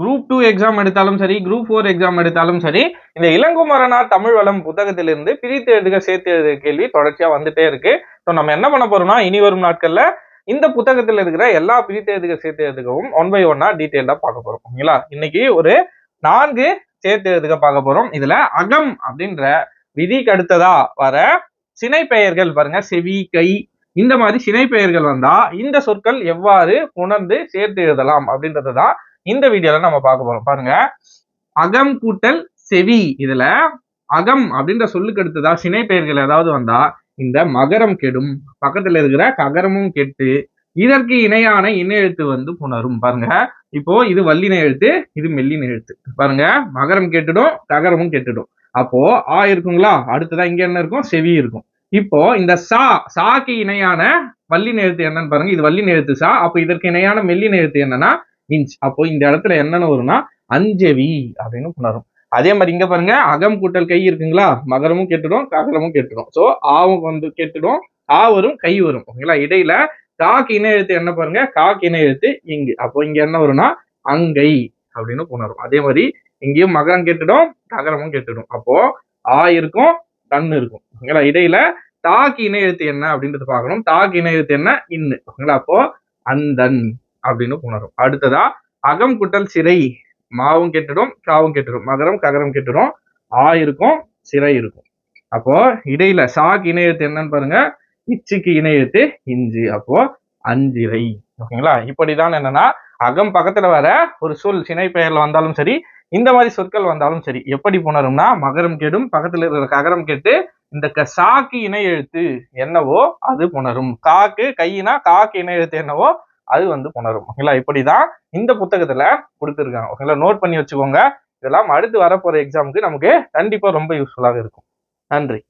Group two exam எடுத்தாலும் சரி group four exam எடுத்தாலும் சரி இந்த இளங்குமரனார் தமிழ் வளம் புத்தகத்திலிருந்து பிரித்து எழுதுக சேர்த்து எழுதுக கேள்வி தொடர்ச்சியா வந்துட்டே இருக்கு. ஸோ நம்ம என்ன பண்ண போறோம்னா இனி வரும் நாட்கள்ல இந்த புத்தகத்தில் இருக்கிற எல்லா பிரித்து எழுதுக சேர்த்து எழுதுகவும் ஒன் பை ஒன்னா டீட்டெயிலா பார்க்க போறோம். ஓகேங்களா? இன்னைக்கு ஒரு நான்கு சேர்த்து எழுதுக பார்க்க போறோம். இதுல அகம் அப்படின்ற விதிக்கு அடுத்ததா வர சினை பெயர்கள் பாருங்க செவி கை இந்த மாதிரி சினை பெயர்கள் வந்தா இந்த சொற்கள் எவ்வாறு உணர்ந்து சேர்த்து எழுதலாம் அப்படின்றத தான் இந்த வீடியோல நம்ம பார்க்க போறோம். பாருங்க. அகம் கூட்டல் செவி இதுல. அகம் அப்படின்ற சொல்லுக்கு அடுத்ததா சினை பெயர்கள் ஏதாவது வந்தா இந்த மகரம் கெடும். பக்கத்துல இருக்கிற ககரமும் கெட்டு இதற்கு இணையான இணை எழுத்து வந்து புணரும். பாருங்க. இப்போ இது வல்லின எழுத்து இது மெல்லின எழுத்து. பாருங்க. மகரம் கெட்டுடும் ககரமும் கெட்டுடும். அப்போ ஆ இருக்குங்களா? அடுத்ததா இங்க என்ன இருக்கும்? செவி இருக்கும். இப்போ இந்த சா சாக்கு இணையான வல்லின எழுத்து என்னன்னு பாருங்க. இது வல்லின எழுத்து சா. அப்போ இதற்கு இணையான மெல்லின எழுத்து என்னன்னா இன்ச் அப்போ இந்த இடத்துல என்னன்னு வரும்னா அஞ்சவி அப்படின்னு புணரும் அதே மாதிரி இங்க பாருங்க அகம் கூட்டல் கை இருக்குங்களா? மகரமும் கெட்டுடும் ககரமும் கெட்டுடும். சோ ஆவும் வந்து கெட்டுடும் ஆ வரும் கை வரும். ஓகேங்களா? இடையில காக்கு இணை எழுத்து என்ன பாருங்க? காக்கு இணை எழுத்து இங்கு. அப்போ இங்க என்ன வரும்னா அங்கை அப்படின்னு புணரும் அதே மாதிரி இங்கேயும் மகரம் கெட்டுடும் ககரமும் கெட்டுடும். அப்போ ஆ இருக்கும் தன் இருக்கும். ஓகேங்களா? இடையில தாக்கு இணை எழுத்து என்ன அப்படின்றது பார்க்கணும். தாக்கு இணை எழுத்து என்ன? இன்னு. ஓகேங்களா? அப்போ அந்தன் அப்படின்னு உணரும். அடுத்ததா அகம் குட்டல் சிறை. மாவும் கெட்டுடும் காவும் கெட்டுடும். மகரம் ககரம் கெட்டுடும். ஆ இருக்கும் சிறை இருக்கும். அப்போ இடையில சாக்கு இணையத்து என்னன்னு பாருங்க. இச்சுக்கு இணையத்து இஞ்சி. இஞ்சு அப்போ அஞ்சிரை ஓகேங்களா? இப்படிதான் என்னன்னா அகம் பக்கத்துல வர ஒரு சொல் சினை பெயர்ல வந்தாலும் சரி இந்த மாதிரி சொற்கள் வந்தாலும் சரி எப்படி புணரும்னா மகரம் கெடும் பக்கத்துல இருக்கிற ககரம் கெட்டு இந்த க- சாக்கு இணை எழுத்து என்னவோ அது புணரும். காக்கு கையினா காக்கு இணை எழுத்து என்னவோ அது வந்து புணரும் ஓகேங்களா? இப்படிதான் இந்த புத்தகத்துல கொடுத்துருக்காங்க. ஓகேங்களா? நோட் பண்ணி வச்சுக்கோங்க. இதெல்லாம் அடுத்து வரப்போற எக்ஸாமுக்கு நமக்கு கண்டிப்பா ரொம்ப யூஸ்ஃபுல்லாக இருக்கும். நன்றி.